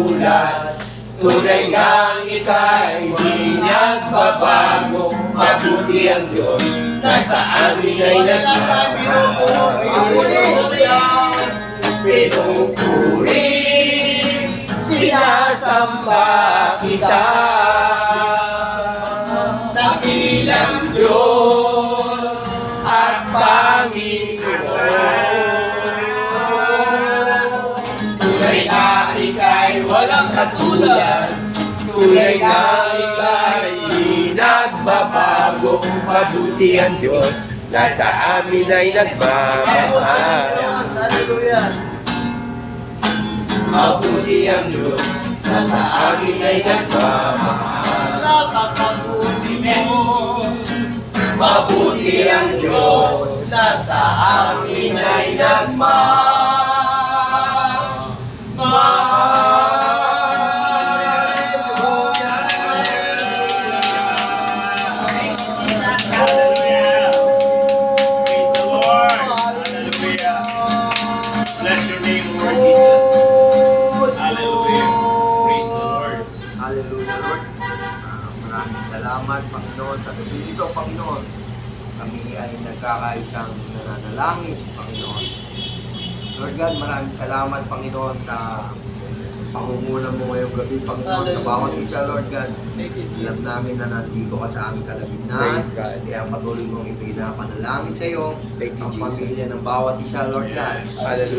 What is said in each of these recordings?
katulad Tunay kang ika'y di nagbabago. Mabuti ang Diyos Nasa amin ay nagmamahal Pinupuri Sinasamba kita Mabuti ang Diyos. Nasa amin ay nagmamahal. Mabuti ang Diyos. Nasa amin ay nagmamahal. Nakakabuti mo. Mabuti ang Diyos. Nasa amin ay Praise Panginoon, sa gabi nito, Panginoon. Kami ay nagkakaisang nananalangin, Panginoon. Lord God, maraming salamat, Panginoon, sa pangunguna mo ngayong gabi, Panginoon, sa bawat isa, Lord God. Alam namin na nandito ka sa aming God. Kaya patuloy mong ipinapanalangin sa iyo. Ang pamilya ng bawat isa, Lord God.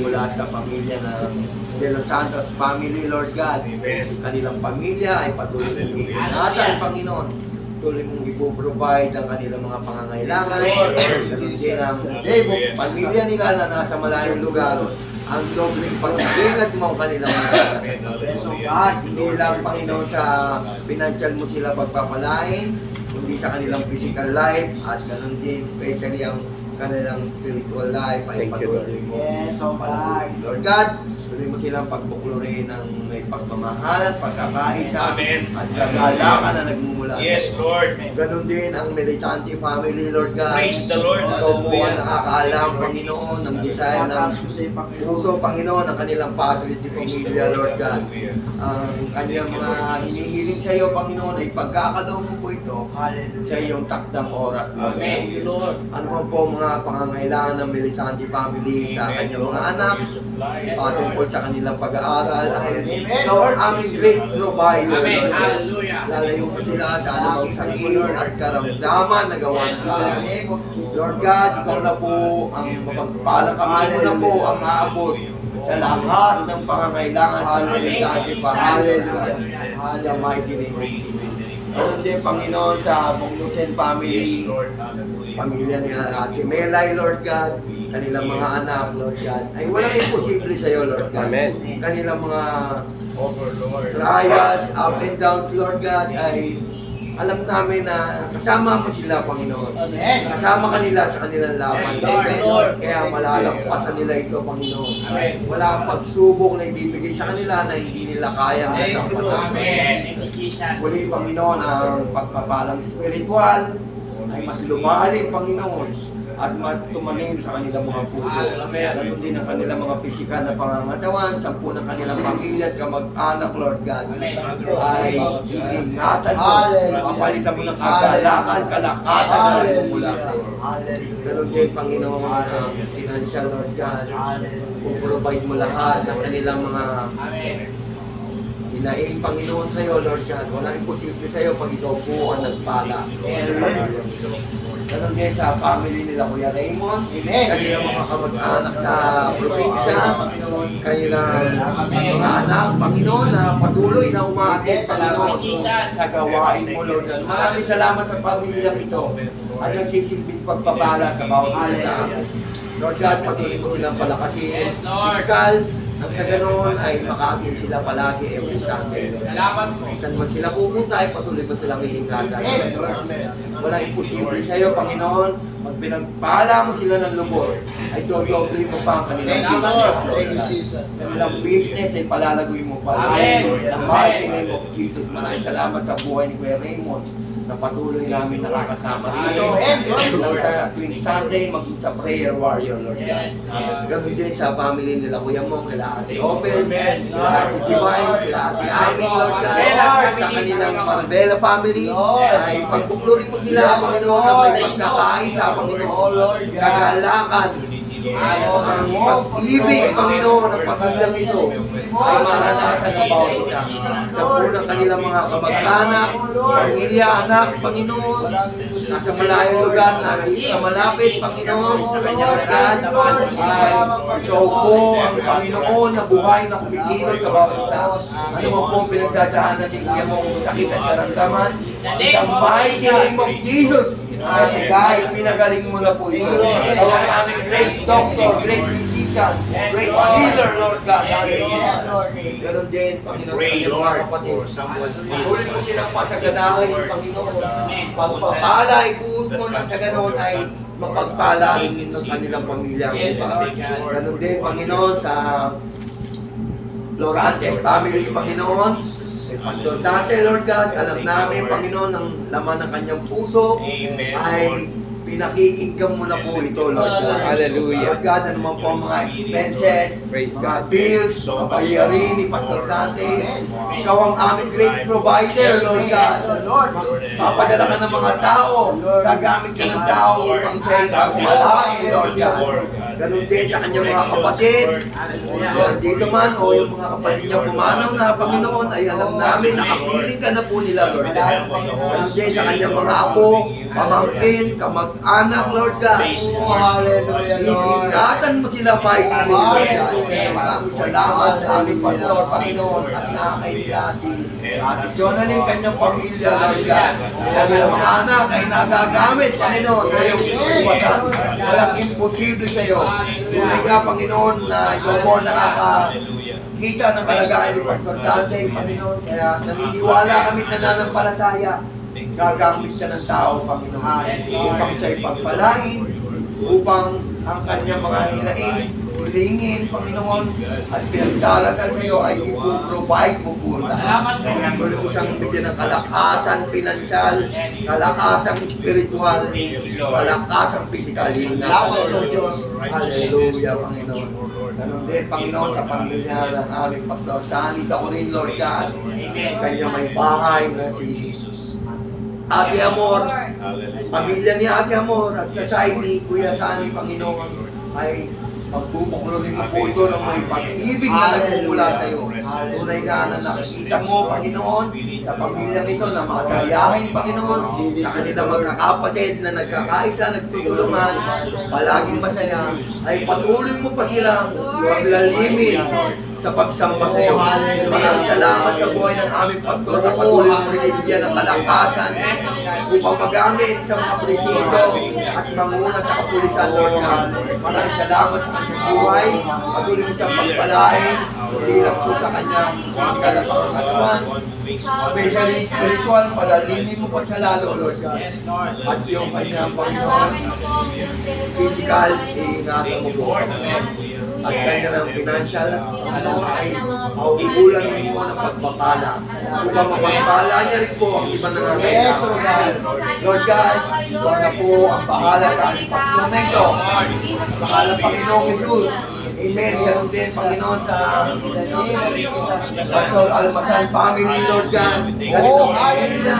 Mula sa pamilya ng De Los Santos family, Lord God. Amen. Kanilang pamilya ay patuloy mong iingatan, Panginoon. Patuloy mong ipoprovide ang kanilang mga pangangailangan. Ganun din ang Debo, pamilya nila na nasa malayong lugar. Ang dobling pag-ingat mo ang kanilang mga Hallelujah. hindi lang Panginoon sa financial mo sila pagpapalain, kundi sa kanilang physical life at ganun din especially ang kanilang spiritual life ay patuloy mo. Yes, oh God. Lord God, tuloy mo silang pagbuklurin ng may pagmamahal at pagkakaisa Amen. at kagalakan na nagmumula. Yes, Lord. Ganun din ang militante family, Lord God. Praise the Lord. Ikaw po ang nakakaalam, Panginoon, ng design ng puso, Panginoon, ng kanilang padre di pamilya, Lord God. Ang kanyang mga hinihiling sa iyo, Panginoon, ay pagkakalaw mo po ito sa iyong takdang oras, Lord you, Lord. Ano man po mga pangangailangan ng militante family sa kanyang mga anak, patungkol sa kanilang pag-aaral, ay ikaw ang aming great provider, Amen. Hallelujah. Lalayo mo sila sa anumang sakit at karamdaman na gawa alam. Lord God, ikaw na po ang mapagpala kami mo na po ang aabot sa lahat ng pangangailangan sa militante family. Sa the mighty name of Jesus. Ganun din, Panginoon, sa Bugnusen family, Yes, Lord. Hallelujah. Pamilya ni Ate Melay, Lord God, kanilang mga anak, Lord God, ay walang imposible sa iyo, Lord God. Amen. Kanilang mga trials, up and downs, Lord God, ay alam namin na kasama mo sila, Panginoon. Amen. Kasama kanila sa kanilang laban, Yes, Lord Lord. Kaya malalakpasan nila ito, Panginoon. Amen. Wala ang pagsubok na ibibigay sa kanila na hindi nila kaya maglampasan. Amen. Muli, Panginoon, ang pagpapalang spiritual ay mas lumalim, Panginoon, at mas tumanim sa kanilang mga puso. Amen. Ganun din ang kanilang mga pisikal na pangangatawan, sampu ng kanilang pamilya at kamag-anak, Lord God, Amen. ay iingatan mo, papalitan mo ng kagalakan, kalakasan na. Hallelujah. Ganun din, Panginoon, ang financial, Lord God, puprovide mo lahat ng kanilang mga Amen. Hinaing Panginoon sa iyo, Lord God. Walang imposible sa iyo pag ikaw po ang nagpala. Ganon din sa family nila, Kuya Raymond. Amen. Kanilang mga kamag-anak sa probinsya. Kanilang mga anak, Panginoon, na patuloy na umaatid, Panginoon, sa gawain mo, Lord God. Maraming salamat sa pamilya ito. At nagsisilbing pagpapala sa bawat isa sa amin. Lord God, patuloy mo silang palakasin. Yes, Lord. Physical, nang sa ganoon ay makaamin sila palagi every Sunday. Salamat po. Saan man sila pupunta ay patuloy mo silang iingatan. Wala imposible sa iyo, Panginoon. Pag pinagpala mo sila ng lubos, ay dodoble mo pa ang kanilang business. Lord. Kanilang business ay palalagoy mo pa. Amen. The mighty name of Jesus, maraming salamat sa buhay ni Kuya Raymond. Na patuloy namin nakakasama rito. Amen. Lang sa tuwing Sunday, maging sa prayer warrior, Lord God. Ganun din sa family nila Kuya Mong, kila Ate Amen. kila Ate Divine, kila Ate Ami, Lord God. Sa kanilang Marbella family, ay pagpuplurin mo sila, Panginoon, na may pagkakain sa Panginoon. Kagalakan, ang pag-ibig, Panginoon, ng pamilyang ito ay maranasan ng bawat isa. Sa unang kanilang mga kamag-anak, pamilya, anak, Panginoon, nasa malayong lugar, nandito sa malapit, Panginoon, Lord God, ay ikaw po ang Panginoon na buhay na kumikilos sa bawat isa. Ano man po ang pinagdadaanan ng iyong sakit at karamdaman, the mighty name of Jesus, God, pinagaling mo na po ito. Ikaw ang aming great doctor, great physician, great healer, Lord God. Ganon din, Panginoon, sa mga Lord, kapatid. for someone's need. Patuloy mo silang pasaganahin, Panginoon. Pagpapalay, buhos mo na sa ganon ay mapagpala rin ng kanilang pamilya. Ganon din, Panginoon, sa Lorantes family, Panginoon. Kay Pastor Dante, Lord God, alam namin, Panginoon, ang laman ng kanyang puso Amen, ay pinakikinggan mo na po ito, Lord God. Hallelujah. Lord God, ano man po ang mga expenses, Praise mga God. bills, mga bayarin ni Pastor Dante. Ikaw ang aming great provider, Lord God. Lord. Papadala ka ng mga tao, gagamit ka ng tao upang siya'y pagmalain, Lord God. Ganun din sa kanyang mga kapatid. Kung dito man o yung mga kapatid niya pumanaw na, Panginoon, ay alam namin, nakapiling ka na po nila, Lord God. Ganun din sa kanyang mga apo, pamangkin, kamag-anak, Lord God. Oh, hallelujah, Lord. Ingatan mo sila, mighty Lord God. Maraming salamat sa aming pastor, Panginoon, at nakakaila si Ate Jonalyn, kanyang pamilya, Lord God. Kanilang mga anak ay nagagamit, Panginoon, sa iyong iwasan. Walang imposible sa iyo. Tunay nga, Panginoon, na ikaw po nakaka kita ng kalagayan ni Pastor Dante, Panginoon. Kaya naniniwala kami na nananampalataya. Gagamit siya ng tao, Panginoon. Upang siya'y pagpalain, upang ang kanyang mga hinaing, hilingin, Panginoon, at pinagdarasal sa iyo ay ipoprovide mo po. Tuloy mo siyang bigyan ng kalakasan pinansyal, kalakasan spiritual, kalakasan pisikal. Salamat po, Diyos. Hallelujah, Panginoon. Ganon din, Panginoon, sa pamilya ng aming Pastor Sani, ako rin, Lord God. Kanya may bahay na si Ate Amor, pamilya ni Ate Amor at sa side ni Kuya Sani, Panginoon, ay pagpupuklo rin mo po ito ng may pag-ibig na nagmumula sa iyo. Tunay nga na nakikita mo, Panginoon, sa pamilyang ito na makasaliyahin, Panginoon, sa kanilang magkakapatid na nagkakaisa, nagtutulungan, palaging masaya, ay patuloy mo pa silang maglalimin sa pagsamba sa iyo. Maraming salamat sa buhay ng aming pastor na patuloy mo binibigyan ng kalakasan upang magamit sa mga presinto at manguna sa kapulisan, Lord God. Maraming salamat sa kanyang buhay. Patuloy mo siyang pagpalain, hindi lang po sa kanyang physical na pangkatuan, especially spiritual, palalimin mo pa siya lalo, Lord God. At yung kanyang Panginoon, physical, iingatan mo po. At kanya ng financial, ano ay mauulan mo ng pagpapala. Upang mapagpala niya rin po ang iba na Yes, Lord God. Lord God, ikaw na po ang bahala sa aming pagtulong na ito. Bahala Panginoong Jesus. Amen. Ganon din, Panginoon, sa Pastor Almasan family, Lord God. Ganito ang kanila,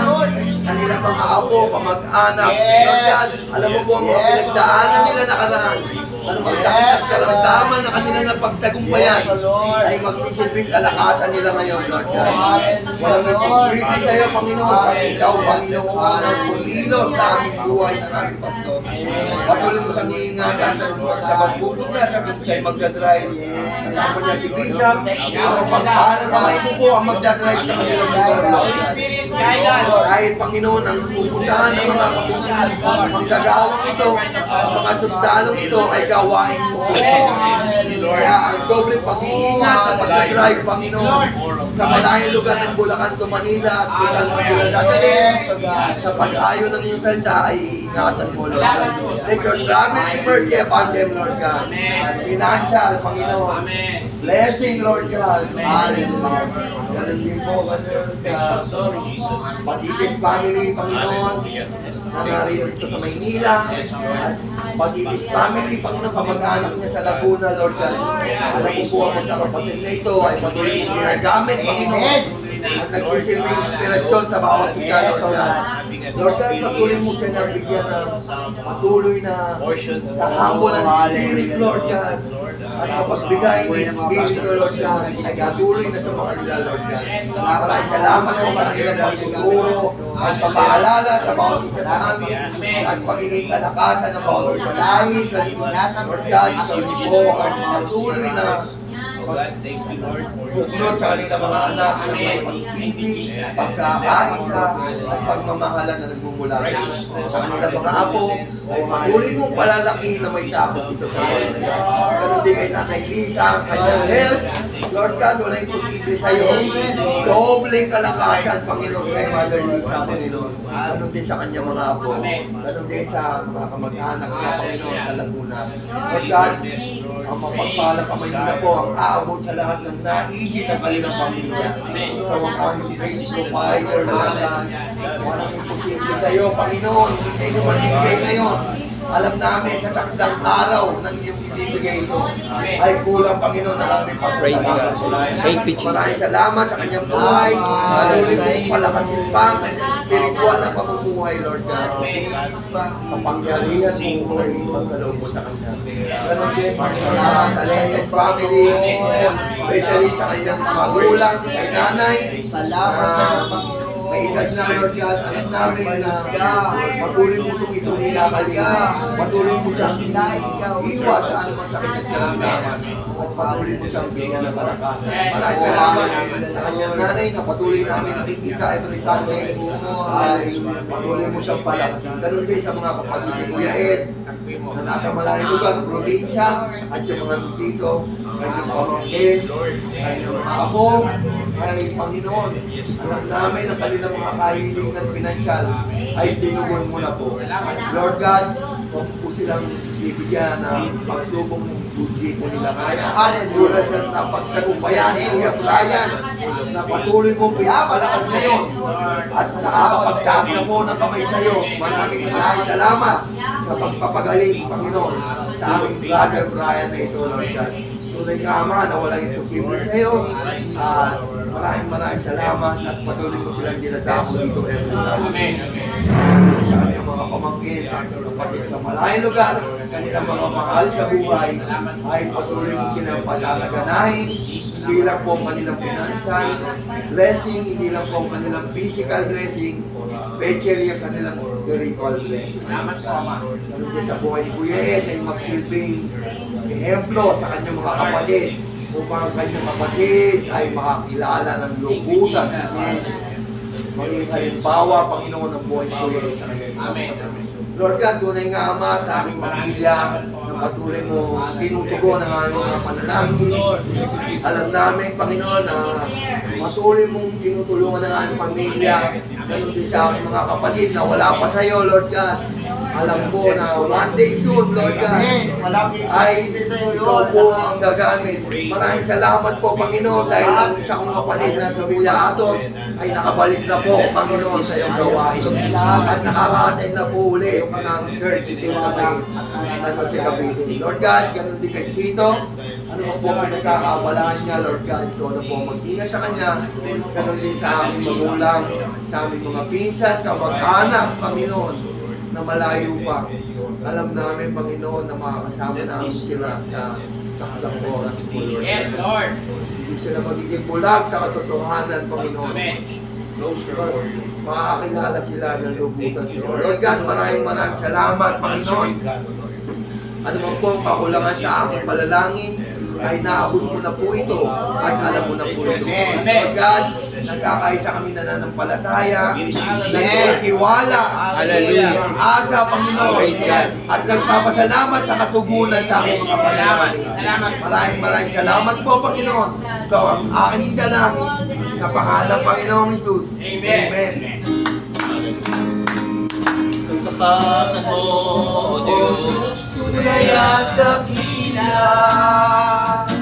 kanilang mga apo, kamag-anak. Lord God, alam mo po ang mga Yes, pinagdaanan nila nakaraan. Ano mga sakit at karamdaman na kanila napagtagumpayan Yes, Lord. ay magsisilbing kalakasan nila ngayon, Lord God. Walang nagpipili sa iyo, Panginoon, at ikaw, Panginoon, ang pumilo sa aming buhay ng aming pastor. Patuloy sa iingatan sa pagpupunta sa beach ay magdadrive. Kasama niya si Bishop, ang pagpahala kamay mo po ang magdadrive sa kanilang buhay. Lord God. Panginoon ang pupuntahan ng mga kapunan, magdagawang ito, ang mga sundalong ito ay gawain mo. Kaya ang doble pag-iingat sa pagdadrive, Panginoon, sa malayong lugar ng Bulacan to Manila at man sila dadalhin, sa pag-ayo ng iyong salita ay iingatan mo, Lord. God. Let your traveling mercy upon them, Lord God. Financial, Panginoon. Blessing, Lord God. Hallelujah. Ganun din po, ganun sa Patitis family, Panginoon, na narito sa Maynila. At Patitis family, Panginoon, kamag-anak niya sa Laguna, Lord God. Alam ko po ang magkakapatid na ito ay patuloy mong ginagamit, Panginoon. At nagsisilbing inspirasyon sa bawat isa na sa Lord God, patuloy mo siya na bigyan ng patuloy na kahambol ng spirit, Lord God. At kapagbigay ng Espiritu, Lord God, ay patuloy na sa mga kanila, Lord God. Maraming salamat po sa kanilang pagtuturo at pag-aalala sa bawat isa sa amin at pagiging kalakasan ng bawat isa sa amin. Lord God, ikaw din po ang patuloy na God, thank you, Lord, for your Bukod sa kanilang mga anak ng may pag-ibig, pagkakaisa, at pagmamahalan na nagmumula sa kanilang mga apo, patuloy mong palalaki na may takot dito sa Lord. Ganun din kay Nanay Lisa, ang kanyang health. Lord God, wala imposible sa iyo. Dobleng kalakasan, Panginoon, kay Mother Lisa, Panginoon. Ganun din sa kanyang mga apo. Ganun din sa mga kamag-anak niya, Panginoon, sa Laguna. Lord God, ang mapagpalang kamay nila po ang aabot sa lahat ng naisip ng kanilang pamilya. Sa mga hindi provider na lahat, walang imposible sa iyo, Panginoon. Hindi mo manibigay ngayon. Alam namin sa takdang araw ng iyong ibibigay ito ay kulang, Panginoon, na aming pasasalamat. Thank you, Jesus. Maraming salamat sa kanyang buhay. Mong palakasin pa ang kanyang spiritual na pamumuhay, Lord God. Kapangyarihan mo ay magkaloob mo sa kanya. Ganon din, salamat sa Lenges family, especially sa kanyang magulang, kay nanay. Salamat sa Ah, Panginoon. May edad na Lord God, alam namin na patuloy mo sung itong nilakalinga. Patuloy mo siyang iwas sa anumang sakit at karamdaman. At patuloy mo siyang bigyan ng kalakasan. Maraming salamat sa kanyang nanay na patuloy namin nakikita every Sunday. Ay patuloy mo siyang palakasin. Ganun din sa mga kapatid ni Kuya Ed na nasa malayong lugar probinsya at yung mga dito, kanyang pamangkin, kanyang mga apo, ay Panginoon, alam namin ang kanilang mga kahilingan pinansyal ay tinugon mo na po. Lord God, huwag po silang bibigyan ng pagsubong ng hindi po nila kaya. Tulad ng napagtagumpayan ni Kuya Brian na patuloy mong pinapalakas ngayon at nakakapagtaas na po ng kamay sa iyo. Maraming maraming salamat sa pagpapagaling, Panginoon, sa aming brother Brian na ito, Lord God. Tunay ka, Ama, na walang imposible sa iyo. At maraming maraming salamat at patuloy ko silang dinadamo dito every Sunday. Sa kanyang mga pamangkin, kapatid sa malayong lugar, kanilang mga mahal sa buhay, ay patuloy mo silang pasasaganahin, hindi lang po ang kanilang financial blessing, hindi lang po ang kanilang physical blessing, especially ang kanilang spiritual blessing. Ganun din sa buhay ni Kuya Ed ay magsilbing ehemplo sa kanyang mga kapatid. Upang ang kanyang kapatid ay makakilala ng lubusan maging halimbawa, Panginoon, ng buhay Kuya Ed sa mga kapatid. Lord God, tunay nga Ama sa aming pamilya na patuloy mo tinutugon ang aming mga panalangin. Alam namin, Panginoon, na patuloy mong tinutulungan ang aming pamilya. Ganun din sa aming mga kapatid na wala pa sa iyo, Lord God. Alam ko na one day soon, Lord God, ay Lord. po ang gagamit. Maraming salamat po, Panginoon, dahil ang isa kong kapatid na sa Atot ay nakabalik na po, Panginoon, sa iyong gawain. At nakaka-attend na po uli ng church dito sa ano si Cavite. Lord God, ganun din kay Chito. Ano po po pinagkakabalaan niya, Lord God, ito na po mag-ingat sa kanya. Ganun din sa aming magulang, sa aming mga pinsan, kamag-anak, Panginoon, na malayo pa. Alam namin, Panginoon, na makakasama namin sila sa takdang oras po, Lord. Yes, Lord. Hindi sila magiging bulag sa katotohanan, Panginoon. Amen. Lord, makakakilala sila ng lubusan sa iyo. Lord God, maraming maraming salamat, Panginoon. Ano man po ang kakulangan sa aking palalangin, ay naabot mo na po ito at alam mo na po ito. Lord God, nagkakaisa kami nananampalataya, nagtitiwala, Hallelujah. ng asa, Panginoon, at nagpapasalamat sa katugunan sa aming mga. Salamat. Maraming maraming salamat po, Panginoon. Ikaw ang aking dalangin sa pangalan ng Panginoong Isus. Amen. Amen. Kapatan mo, O Diyos, Tunay at я.